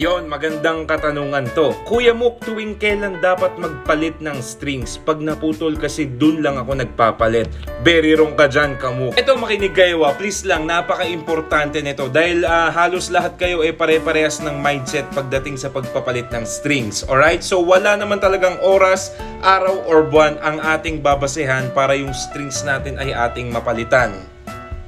Yon, magandang katanungan to. Kuya Muk, tuwing kailan dapat magpalit ng strings? Pag naputol kasi dun lang ako nagpapalit. Very wrong ka dyan, Kamuk. Ito, makinig kayo ah. Please lang, napaka-importante nito. Dahil ah, halos lahat kayo ay pare-parehas ng mindset pagdating sa pagpapalit ng strings. Alright? So, wala naman talagang oras, araw, or buwan ang ating babasehan para yung strings natin ay ating mapalitan.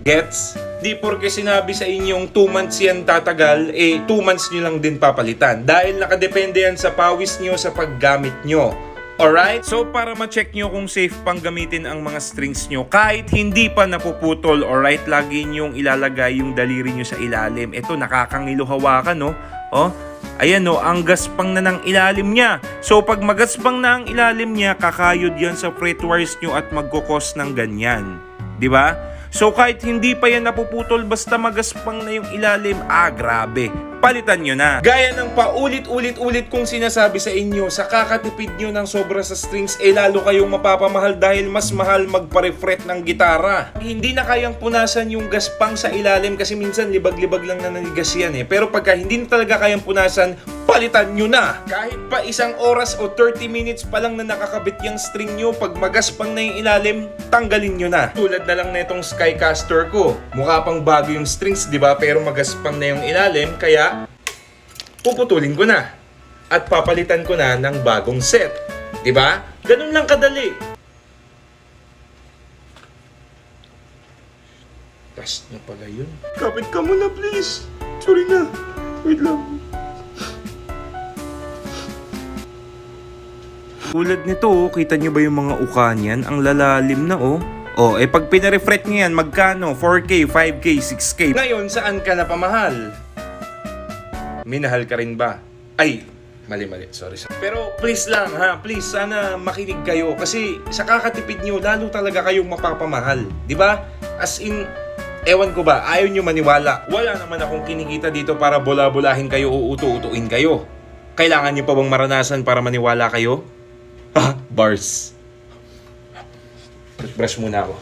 Gets? Di porke sinabi sa inyong 2 months yan tatagal, eh 2 months nyo lang din papalitan. Dahil nakadepende yan sa pawis nyo sa paggamit nyo. Alright? So para ma-check nyo kung safe pang gamitin ang mga strings nyo kahit hindi pa napuputol, alright? Lagi nyong ilalagay yung daliri nyo sa ilalim. Ito, nakakangilo hawakan, no? Oh, Ayan no, ang gaspang na ng ilalim niya. So pag magaspang na ang ilalim niya, kakayod yan sa fret wires nyo at magkukos ng ganyan. ba? So kahit hindi pa yan napuputol basta magaspang na yung ilalim, ah grabe, palitan nyo na. Gaya ng paulit-ulit-ulit kong sinasabi sa inyo, sa kakatipid nyo ng sobra sa strings, eh lalo kayong mapapamahal dahil mas mahal magpa-refret ng gitara. Hindi na kayang punasan yung gaspang sa ilalim kasi minsan libag-libag lang na nanigas yan eh. Pero pagka hindi na talaga kayang punasan, palitan nyo na. Kahit pa isang oras o 30 minutes pa lang na nakakabit yung string nyo, pag magaspang na yung ilalim, tanggalin nyo na. Tulad na lang na itong Skycaster ko. Mukha pang bago yung strings, di ba? Pero magaspang na yung ilalim, kaya puputulin ko na. At papalitan ko na ng bagong set. Di ba? Ganun lang kadali. Test na pala yun. Kapit ka muna, please. Sorry na. Wait lang. Tulad nito, oh, kita nyo ba yung mga uka niyan? Ang lalalim na oh. Oh, eh pag pinarefret nyo yan, magkano? 4K, 5K, 6K. Ngayon, saan ka na pamahal? Minahal ka rin ba? Ay, mali mali, sorry. Pero please lang ha, please sana makinig kayo kasi sa kakatipid nyo, lalo talaga kayong mapapamahal. Di ba? As in, ewan ko ba, ayaw nyo maniwala. Wala naman akong kinikita dito para bola-bolahin kayo o utu-utuin kayo. Kailangan nyo pa bang maranasan para maniwala kayo? Ha? Bars. Brush muna ako.